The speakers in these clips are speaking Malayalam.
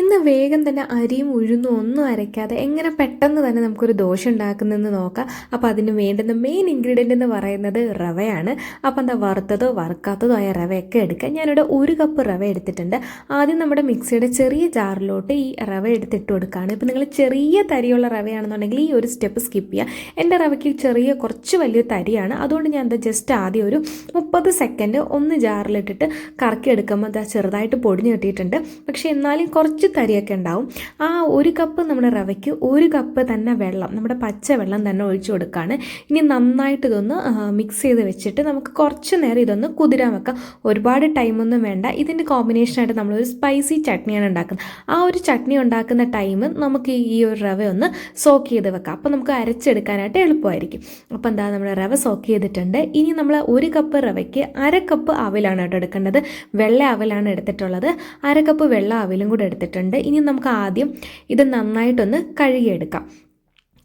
ഇന്ന് വേഗം തന്നെ അരിയും ഉഴുന്നും ഒന്നും അരയ്ക്കാതെ എങ്ങനെ പെട്ടെന്ന് തന്നെ നമുക്കൊരു ദോശ ഉണ്ടാക്കുന്നതെന്ന് നോക്കാം. അപ്പോൾ അതിന് വേണ്ടുന്ന മെയിൻ ഇൻഗ്രീഡിയന്റ് എന്ന് പറയുന്നത് റവയാണ്. അപ്പോൾ എന്താ വറുത്തതോ വറുക്കാത്തതോ ആയ റവയൊക്കെ എടുക്കുക ഞാനിവിടെ ഒരു കപ്പ് റവ എടുത്തിട്ടുണ്ട്. ആദ്യം നമ്മുടെ മിക്സിയുടെ ചെറിയ ജാറിലോട്ട് ഈ റവ എടുത്തിട്ട് കൊടുക്കുകയാണ്. ഇപ്പോൾ നിങ്ങൾ ചെറിയ തരിയുള്ള റവയാണെന്നുണ്ടെങ്കിൽ ഈ ഒരു സ്റ്റെപ്പ് സ്കിപ്പ് ചെയ്യുക. എന്റെ റവയ്ക്ക് ചെറിയ കുറച്ച് വലിയ തരിയാണ്. അതുകൊണ്ട് ഞാൻ എന്താ ജസ്റ്റ് ആദ്യം ഒരു മുപ്പത് സെക്കൻഡ് ഒന്ന് ജാറിലിട്ടിട്ട് കറക്കി എടുക്കുമ്പോൾ എന്താ ചെറുതായിട്ട് പൊടിഞ്ഞ് കിട്ടിയിട്ടുണ്ട്. പക്ഷേ എന്നാലും കുറച്ച് തരിയൊക്കെ ഉണ്ടാവും. ആ ഒരു കപ്പ് നമ്മുടെ റവയ്ക്ക് ഒരു കപ്പ് തന്നെ വെള്ളം നമ്മുടെ പച്ച വെള്ളം തന്നെ ഒഴിച്ചു കൊടുക്കുകയാണ് ഇനി നന്നായിട്ട് ഇതൊന്ന് മിക്സ് ചെയ്ത് വെച്ചിട്ട് നമുക്ക് കുറച്ച് നേരം ഇതൊന്ന് കുതിരാൻ വെക്കാം. ഒരുപാട് ടൈമൊന്നും വേണ്ട. ഇതിന്റെ കോമ്പിനേഷനായിട്ട് നമ്മളൊരു സ്പൈസി ചട്നിയാണ് ഉണ്ടാക്കുന്നത്. ആ ഒരു ചട്നി ഉണ്ടാക്കുന്ന ടൈം നമുക്ക് ഈ ഒരു റവ ഒന്ന് സോക്ക് ചെയ്ത് വെക്കാം. അപ്പോൾ നമുക്ക് അരച്ചെടുക്കാനായിട്ട് എളുപ്പമായിരിക്കും. അപ്പോൾ എന്താ നമ്മുടെ റവ സോക്ക് ചെയ്തിട്ടുണ്ട്. ഇനി നമ്മൾ ഒരു കപ്പ് റവയ്ക്ക് അര കപ്പ് അവിലാണ് കേട്ടോ എടുക്കേണ്ടത്. വെള്ള അവലാണ് എടുത്തിട്ടുള്ളത്. അര കപ്പ് വെള്ള അവിലും കൂടെ എടുത്തിട്ടുണ്ട്. ഇനി നമുക്ക് ആദ്യം ഇത് നന്നായിട്ടൊന്ന് കഴുകിയെടുക്കാം.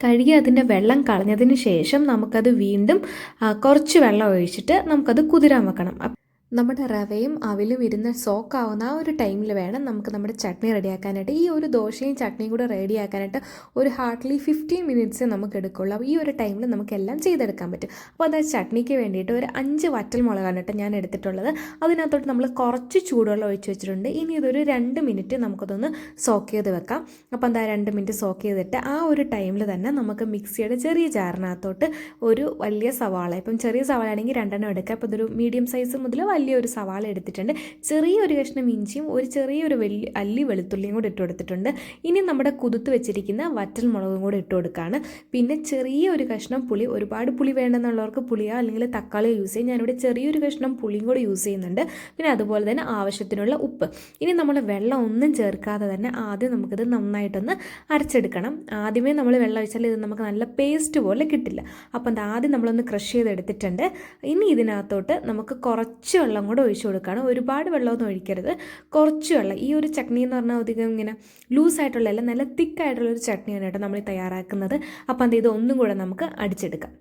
കഴുകി അതിന്റെ വെള്ളം കളഞ്ഞതിന് ശേഷം നമുക്കത് വീണ്ടും കുറച്ച് വെള്ളം ഒഴിച്ചിട്ട് നമുക്കത് കുതിരാൻ വെക്കണം. നമ്മുടെ റവയും അവിലും ഇരുന്ന് സോക്കാവുന്ന ആ ഒരു ടൈമിൽ വേണം നമുക്ക് നമ്മുടെ ചട്നി റെഡിയാക്കാനായിട്ട്. ഈ ഒരു ദോശയും ചട്നിയും കൂടെ റെഡിയാക്കാനായിട്ട് ഒരു ഹാർഡ്ലി ഫിഫ്റ്റീൻ മിനിറ്റ്സ് നമുക്ക് എടുക്കുള്ളൂ. അപ്പോൾ ഈ ഒരു ടൈമിൽ നമുക്ക് എല്ലാം ചെയ്തെടുക്കാൻ പറ്റും. അപ്പോൾ അത് ചട്നിക്ക് വേണ്ടിയിട്ട് ഒരു അഞ്ച് വറ്റൽ മുളകാണ് കേട്ടോ ഞാൻ എടുത്തിട്ടുള്ളത്. അതിനകത്തോട്ട് നമ്മൾ കുറച്ച് ചൂടുവെള്ളം ഒഴിച്ച് വെച്ചിട്ടുണ്ട്. ഇനി ഇതൊരു രണ്ട് മിനിറ്റ് നമുക്കതൊന്ന് സോക്ക് ചെയ്ത് വെക്കാം. അപ്പോൾ എന്താ രണ്ട് മിനിറ്റ് സോക്ക് ചെയ്തിട്ട് ആ ഒരു ടൈമിൽ തന്നെ നമുക്ക് മിക്സിയുടെ ചെറിയ ജാറിനകത്തോട്ട് ഒരു വലിയ സവാള. ഇപ്പം ചെറിയ സവാള ആണെങ്കിൽ രണ്ടെണ്ണം എടുക്കുക അപ്പോൾ ഇതൊരു മീഡിയം സൈസ് മുതൽ വലിയൊരു സവാള എടുത്തിട്ടുണ്ട്. ചെറിയൊരു കഷ്ണം ഇഞ്ചിയും ഒരു ചെറിയൊരു വലിയ അല്ലി വെളുത്തുള്ളിയും കൂടി ഇട്ട് കൊടുത്തിട്ടുണ്ട് ഇനി നമ്മുടെ കുതിർത്ത് വെച്ചിരിക്കുന്ന വറ്റൽ മുളകും കൂടി ഇട്ട് കൊടുക്കുകയാണ് പിന്നെ ചെറിയ ഒരു കഷ്ണം പുളി ഒരുപാട് പുളി വേണമെന്നുള്ളവർക്ക് പുളിയോ അല്ലെങ്കിൽ തക്കാളിയോ യൂസ് ചെയ്യും. ഞാനിവിടെ ചെറിയൊരു കഷ്ണം പുളിയും കൂടി യൂസ് ചെയ്യുന്നുണ്ട്. പിന്നെ അതുപോലെ തന്നെ ആവശ്യത്തിനുള്ള ഉപ്പ്. ഇനി നമ്മൾ വെള്ളം ഒന്നും ചേർക്കാതെ തന്നെ ആദ്യം നമുക്കിത് നന്നായിട്ടൊന്ന് അരച്ചെടുക്കണം. ആദ്യമേ നമ്മൾ വെള്ളം ഒഴിച്ചാൽ ഇത് നമുക്ക് നല്ല പേസ്റ്റ് പോലെ കിട്ടില്ല. അപ്പം അത് ആദ്യം നമ്മളൊന്ന് ക്രഷ് ചെയ്തെടുത്തിട്ടുണ്ട്. ഇനി ഇതിനകത്തോട്ട് നമുക്ക് കുറച്ച് വെള്ളം കൂടെ ഒഴിച്ചു കൊടുക്കുകയാണ്. ഒരുപാട് വെള്ളമൊന്നും ഒഴിക്കരുത്. കുറച്ച് വെള്ളം. ഈ ഒരു ചട്നി എന്ന് പറഞ്ഞാൽ അധികം ഇങ്ങനെ ലൂസായിട്ടുള്ള അല്ല നല്ല തിക്കായിട്ടുള്ള ഒരു ചട്നിയാണ് കേട്ടോ നമ്മൾ തയ്യാറാക്കുന്നത്. അപ്പം അത് ഇത് ഒന്നും കൂടെ നമുക്ക് അടിച്ചെടുക്കാം.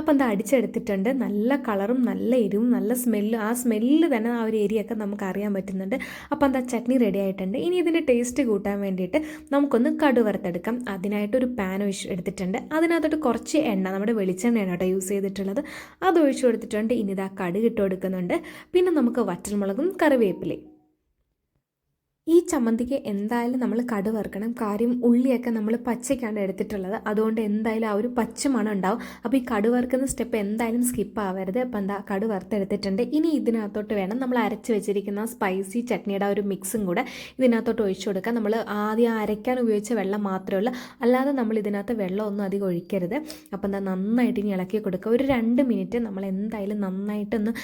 അപ്പം എന്താ അടിച്ചെടുത്തിട്ടുണ്ട്. നല്ല കളറും നല്ല എരിവും നല്ല സ്മെല്ലും ആ സ്മെല്ല് തന്നെ ആ ഒരു ഏരിയയൊക്കെ നമുക്ക് അറിയാൻ പറ്റുന്നുണ്ട്. അപ്പം എന്താ ചട്നി റെഡി ആയിട്ടുണ്ട്. ഇനി ഇതിന്റെ ടേസ്റ്റ് കൂട്ടാൻ വേണ്ടിയിട്ട് നമുക്കൊന്ന് കടു വറുത്തെടുക്കാം അതിനായിട്ട് ഒരു പാൻ ഒഴിച്ച് എടുത്തിട്ടുണ്ട്. അതിനകത്തോട്ട് കുറച്ച് എണ്ണ നമ്മുടെ വെളിച്ചെണ്ണയാണ് കേട്ടോ യൂസ് ചെയ്തിട്ടുള്ളത്. അത് ഒഴിച്ചു കൊടുത്തിട്ടുണ്ട്. ഇനി ഇതാ കടുക് ഇട്ട് കൊടുക്കുന്നുണ്ട്. പിന്നെ നമുക്ക് വറ്റൽമുളകും കറിവേപ്പിലയും. ഈ ചമ്മന്തിക്ക് എന്തായാലും നമ്മൾ കടു വറുക്കണം. കാര്യം ഉള്ളിയൊക്കെ നമ്മൾ പച്ചയ്ക്കാണ് എടുത്തിട്ടുള്ളത്. അതുകൊണ്ട് എന്തായാലും ആ ഒരു പച്ച മണം ഉണ്ടാവും. അപ്പോൾ ഈ കടു വറുക്കുന്ന സ്റ്റെപ്പ് എന്തായാലും സ്കിപ്പ് ആവരുത്. അപ്പോൾ എന്താ കടു വറുത്തെടുത്തിട്ടുണ്ട്. ഇനി ഇതിനകത്തോട്ട് വേണം നമ്മൾ അരച്ച് വെച്ചിരിക്കുന്ന സ്പൈസി ചട്നിയുടെ ഒരു മിക്സും കൂടെ ഇതിനകത്തോട്ട് ഒഴിച്ചു കൊടുക്കാം. നമ്മൾ ആദ്യം അരയ്ക്കാൻ ഉപയോഗിച്ച വെള്ളം മാത്രമേ ഉള്ളൂ. അല്ലാതെ നമ്മൾ ഇതിനകത്ത് വെള്ളമൊന്നും അധികം ഒഴിക്കരുത്. അപ്പോൾ എന്താ നന്നായിട്ട് ഇനി ഇളക്കി കൊടുക്കുക. ഒരു രണ്ട് മിനിറ്റ് നമ്മൾ എന്തായാലും നന്നായിട്ടൊന്ന്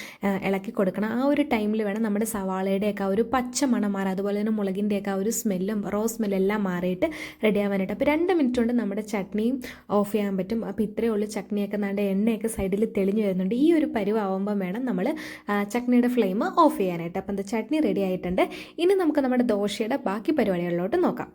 ഇളക്കി കൊടുക്കണം. ആ ഒരു ടൈമിൽ വേണം നമ്മുടെ സവാളയുടെയൊക്കെ ആ ഒരു പച്ച മണം മാറാം അതുപോലെ തന്നെ മുളകിന്റെയൊക്കെ ആ ഒരു സ്മെല്ലും റോ സ്മെല്ലെല്ലാം മാറിയിട്ട് റെഡി ആവാനായിട്ട്. അപ്പോൾ രണ്ട് മിനിറ്റ് കൊണ്ട് നമ്മുടെ ചട്നിയും ഓഫ് ചെയ്യാൻ പറ്റും. അപ്പോൾ ഇത്രയേ ഉള്ളൂ ചട്നിയൊക്കെ. നമ്മുടെ എണ്ണയൊക്കെ സൈഡിൽ തെളിഞ്ഞു വരുന്നുണ്ട്. ഈ ഒരു പരുവാകുമ്പം വേണം നമ്മൾ ചട്നിയുടെ ഫ്ലെയിം ഓഫ് ചെയ്യാനായിട്ട്. അപ്പോൾ എന്താ ചട്നി റെഡി ആയിട്ടുണ്ട്. ഇനി നമുക്ക് നമ്മുടെ ദോശയുടെ ബാക്കി പരിപാടികളിലോട്ട് നോക്കാം.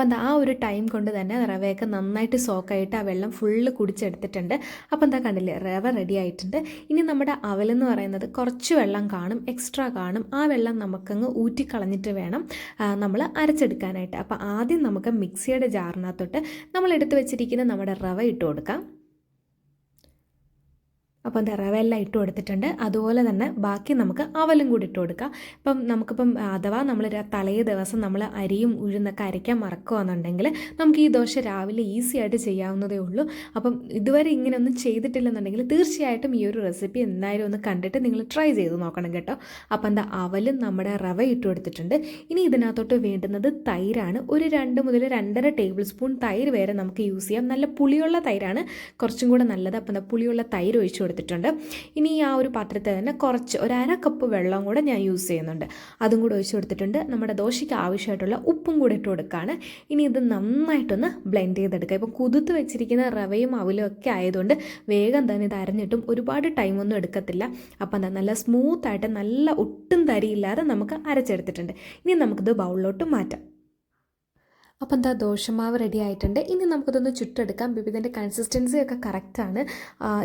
അപ്പോൾ എന്താ ആ ഒരു ടൈം കൊണ്ട് തന്നെ റവയൊക്കെ നന്നായിട്ട് സോക്കായിട്ട് ആ വെള്ളം ഫുള്ള് കുടിച്ചെടുത്തിട്ടുണ്ട്. അപ്പോൾ എന്താ കണ്ടില്ലേ റവ റെഡി ആയിട്ടുണ്ട്. ഇനി നമ്മുടെ അവലെന്ന് പറയുന്നത് കുറച്ച് വെള്ളം കാണും എക്സ്ട്രാ കാണും. ആ വെള്ളം നമുക്കങ്ങ് ഊറ്റിക്കളഞ്ഞിട്ട് വേണം നമ്മൾ അരച്ചെടുക്കാനായിട്ട്. അപ്പോൾ ആദ്യം നമുക്ക് മിക്സിയുടെ ജാറിനകത്തോട്ട് നമ്മൾ എടുത്തു വെച്ചിരിക്കുന്ന നമ്മുടെ റവ ഇട്ട് കൊടുക്കാം. എന്താ റവ എല്ലാം ഇട്ട് കൊടുത്തിട്ടുണ്ട്. അതുപോലെ തന്നെ ബാക്കി നമുക്ക് അവലും കൂടി ഇട്ട് കൊടുക്കാം. ഇപ്പം നമുക്കിപ്പം അഥവാ നമ്മൾ തലേ ദിവസം നമ്മൾ അരിയും ഉഴുന്നൊക്കെ അരയ്ക്കാൻ മറക്കുകയാണെന്നുണ്ടെങ്കിൽ നമുക്ക് ഈ ദോശ രാവിലെ ഈസി ആയിട്ട് ചെയ്യാവുന്നതേ ഉള്ളൂ. അപ്പം ഇതുവരെ ഇങ്ങനെ ഒന്നും ചെയ്തിട്ടില്ലെന്നുണ്ടെങ്കിൽ തീർച്ചയായിട്ടും ഈ ഒരു റെസിപ്പി എന്തായാലും ഒന്ന് കണ്ടിട്ട് നിങ്ങൾ ട്രൈ ചെയ്ത് നോക്കണം കേട്ടോ. അപ്പം എന്താ അവലും നമ്മുടെ റവ ഇട്ട് കൊടുത്തിട്ടുണ്ട്. ഇനി ഇതിനകത്തോട്ട് വേണ്ടുന്നത് തൈരാണ്. ഒരു രണ്ട് മുതൽ രണ്ടര ടേബിൾ സ്പൂൺ തൈര് വരെ നമുക്ക് യൂസ് ചെയ്യാം. നല്ല പുളിയുള്ള തൈരാണ്. കുറച്ചും കൂടെ നല്ലത്. അപ്പം എന്താ പുളിയുള്ള തൈര് ഒഴിച്ച് കൊടുത്തിട്ടുണ്ട്. ഇനി ആ ഒരു പാത്രത്തിൽ തന്നെ കുറച്ച് ഒരു അര കപ്പ് വെള്ളം കൂടെ ഞാൻ യൂസ് ചെയ്യുന്നുണ്ട്. അതും കൂടെ ഒഴിച്ച് കൊടുത്തിട്ടുണ്ട്. നമ്മുടെ ദോശയ്ക്ക് ആവശ്യമായിട്ടുള്ള ഉപ്പും കൂടെ ഇട്ട് കൊടുക്കുകയാണ് ഇനി ഇത് നന്നായിട്ടൊന്ന് ബ്ലെൻഡ് ചെയ്തെടുക്കുക ഇപ്പോൾ കുതിർത്ത് വെച്ചിരിക്കുന്ന റവയും അവലും ഒക്കെ ആയതുകൊണ്ട് വേഗം തന്നെ ഇത് അരഞ്ഞിട്ടും ഒരുപാട് ടൈമൊന്നും എടുക്കത്തില്ല. അപ്പം എന്താ നല്ല സ്മൂത്തായിട്ട് നല്ല ഒട്ടും തരിയില്ലാതെ നമുക്ക് അരച്ചെടുത്തിട്ടുണ്ട്. ഇനി നമുക്കിത് ബൗളിലോട്ട് മാറ്റാം. അപ്പം എന്താ ദോശമാവ് റെഡി ആയിട്ടുണ്ട്. ഇനി നമുക്കിതൊന്ന് ചുട്ടെടുക്കാം. ബിബി ഇതിന്റെ കൺസിസ്റ്റൻസി ഒക്കെ കറക്റ്റാണ്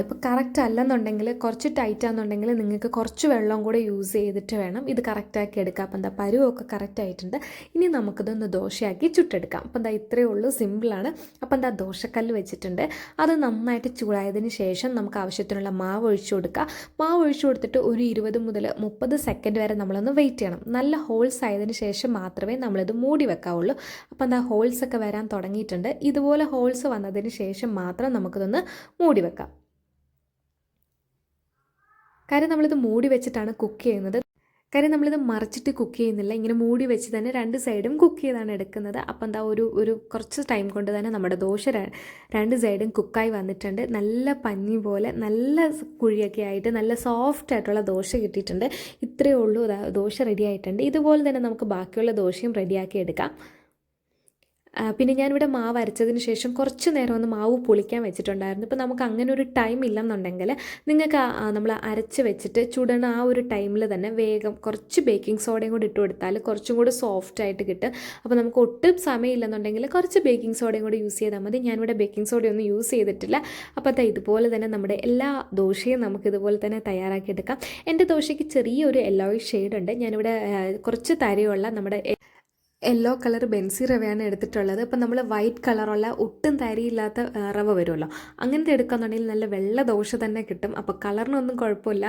ഇപ്പോൾ കറക്റ്റ് അല്ലെന്നുണ്ടെങ്കിൽ കുറച്ച് ടൈറ്റ് ആണെന്നുണ്ടെങ്കിൽ നിങ്ങൾക്ക് കുറച്ച് വെള്ളം കൂടെ യൂസ് ചെയ്തിട്ട് വേണം ഇത് കറക്റ്റാക്കി എടുക്കാം അപ്പം എന്താ പരുവൊക്കെ കറക്റ്റ് ആയിട്ടുണ്ട്. ഇനി നമുക്കിതൊന്ന് ദോശയാക്കി ചുട്ടെടുക്കാം. അപ്പം എന്താ ഇത്രയേ ഉള്ളൂ സിമ്പിളാണ് അപ്പം എന്താ ദോശക്കല്ല് വെച്ചിട്ടുണ്ട്. അത് നന്നായിട്ട് ചൂടായതിന് ശേഷം നമുക്ക് ആവശ്യത്തിനുള്ള മാവ് ഒഴിച്ചു കൊടുക്കുക മാവ് ഒഴിച്ചു കൊടുത്തിട്ട് ഒരു ഇരുപത് മുതൽ മുപ്പത് സെക്കൻഡ് വരെ നമ്മളൊന്ന് വെയിറ്റ് ചെയ്യണം. നല്ല ഹോൾസ് ആയതിന് ശേഷം മാത്രമേ നമ്മളിത് മൂടി വെക്കാവുള്ളൂ. അപ്പം എന്താ ഹോൾസ് ഒക്കെ വരാൻ തുടങ്ങിയിട്ടുണ്ട്. ഇതുപോലെ ഹോൾസ് വന്നതിന് ശേഷം മാത്രം നമുക്കിതൊന്ന് മൂടി വെക്കാം. കാര്യം നമ്മളിത് മൂടി വെച്ചിട്ടാണ് കുക്ക് ചെയ്യുന്നത്. കാര്യം നമ്മളിത് മറിച്ചിട്ട് കുക്ക് ചെയ്യുന്നില്ല. ഇങ്ങനെ മൂടി വെച്ച് തന്നെ രണ്ട് സൈഡും കുക്ക് ചെയ്താണ് എടുക്കുന്നത്. അപ്പം എന്താ ഒരു ഒരു കുറച്ച് ടൈം കൊണ്ട് തന്നെ നമ്മുടെ ദോശ രണ്ട് സൈഡും കുക്കായി വന്നിട്ടുണ്ട്. നല്ല പഞ്ഞി പോലെ നല്ല കുഴിയൊക്കെ ആയിട്ട് നല്ല സോഫ്റ്റ് ആയിട്ടുള്ള ദോശ കിട്ടിയിട്ടുണ്ട്. ഇത്രയേ ഉള്ളൂ. ദോശ റെഡി ആയിട്ടുണ്ട്. ഇതുപോലെ തന്നെ നമുക്ക് ബാക്കിയുള്ള ദോശയും റെഡിയാക്കി എടുക്കാം. പിന്നെ ഞാനിവിടെ മാവ് അരച്ചതിന് ശേഷം കുറച്ച് നേരം ഒന്ന് മാവ് പൊളിക്കാൻ വെച്ചിട്ടുണ്ടായിരുന്നു. ഇപ്പോൾ നമുക്ക് അങ്ങനെ ഒരു ടൈം ഇല്ലെന്നുണ്ടെങ്കിൽ നിങ്ങൾക്ക് നമ്മൾ അരച്ച് വെച്ചിട്ട് ചുടണ ആ ഒരു ടൈമിൽ തന്നെ വേഗം കുറച്ച് ബേക്കിംഗ് സോഡയും കൂടി ഇട്ട് കൊടുത്താൽ കുറച്ചും കൂടി സോഫ്റ്റ് ആയിട്ട് കിട്ടും. അപ്പോൾ നമുക്ക് ഒട്ടും സമയമില്ലെന്നുണ്ടെങ്കിൽ കുറച്ച് ബേക്കിംഗ് സോഡയും കൂടി യൂസ് ചെയ്താൽ മതി. ഞാനിവിടെ ബേക്കിംഗ് സോഡയൊന്നും യൂസ് ചെയ്തിട്ടില്ല. അപ്പോൾ അത് ഇതുപോലെ തന്നെ നമ്മുടെ എല്ലാ ദോശയും നമുക്ക് ഇതുപോലെ തന്നെ തയ്യാറാക്കി എടുക്കാം. എന്റെ ദോശയ്ക്ക് ചെറിയൊരു യെല്ലോയിഷ് ഷെയ്ഡുണ്ട് ഞാനിവിടെ കുറച്ച് തരയുള്ള നമ്മുടെ യെല്ലോ കളർ ബെൻസി റവയാണ് എടുത്തിട്ടുള്ളത്. അപ്പം നമ്മൾ വൈറ്റ് കളറുള്ള ഒട്ടും തരിയില്ലാത്ത റവ വരുമല്ലോ. അങ്ങനത്തെ എടുക്കുകയെന്നുണ്ടെങ്കിൽ നല്ല വെള്ള ദോശ തന്നെ കിട്ടും. അപ്പോൾ കളറിനൊന്നും കുഴപ്പമില്ല.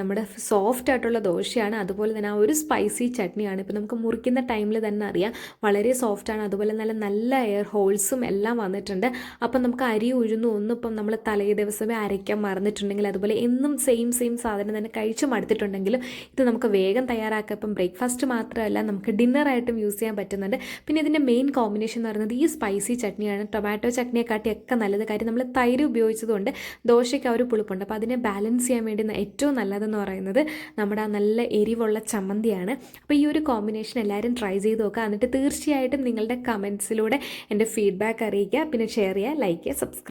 നമ്മുടെ സോഫ്റ്റ് ആയിട്ടുള്ള ദോശയാണ്. അതുപോലെ തന്നെ ആ ഒരു സ്പൈസി ചട്നിയാണ്. ഇപ്പോൾ നമുക്ക് മുറിക്കുന്ന ടൈമിൽ തന്നെ അറിയാം. വളരെ സോഫ്റ്റാണ് അതുപോലെ നല്ല നല്ല എയർ ഹോൾസും എല്ലാം വന്നിട്ടുണ്ട്. അപ്പം നമുക്ക് അരി ഉഴുന്നു ഒന്നും ഇപ്പം നമ്മൾ തലേ ദിവസമേ അരയ്ക്കാൻ മറന്നിട്ടുണ്ടെങ്കിൽ അതുപോലെ എന്നും സെയിം സെയിം സാധനം തന്നെ കഴിച്ചു മടുത്തിട്ടുണ്ടെങ്കിലും ഇത് നമുക്ക് വേഗം തയ്യാറാക്കാം. ഇപ്പം ബ്രേക്ക്ഫാസ്റ്റ് മാത്രമല്ല നമുക്ക് ഡിന്നറായിട്ടും യൂസ് ചെയ്യാൻ പറ്റുന്നുണ്ട്. പിന്നെ ഇതിന്റെ മെയിൻ കോമ്പിനേഷൻ എന്ന് പറയുന്നത് ഈ സ്പൈസി ചട്നിയാണ്. ടൊമാറ്റോ ചട്നിയെക്കാട്ടിയൊക്കെ നല്ലത്. കാര്യം നമ്മൾ തൈര് ഉപയോഗിച്ചതുകൊണ്ട് ദോശയ്ക്ക് ആ ഒരു പുളിപ്പുണ്ട്. അപ്പോൾ അതിനെ ബാലൻസ് ചെയ്യാൻ വേണ്ടി ഏറ്റവും നല്ലതെന്ന് പറയുന്നത് നമ്മുടെ ആ നല്ല എരിവുള്ള ചമ്മന്തിയാണ്. അപ്പോൾ ഈ ഒരു കോമ്പിനേഷൻ എല്ലാവരും ട്രൈ ചെയ്ത് നോക്കുക. എന്നിട്ട് തീർച്ചയായിട്ടും നിങ്ങളുടെ കമൻസിലൂടെ എന്റെ ഫീഡ്ബാക്ക് അറിയിക്കുക. പിന്നെ ഷെയർ ചെയ്യുക ലൈക്ക് ചെയ്യുക സബ്സ്ക്രൈബ്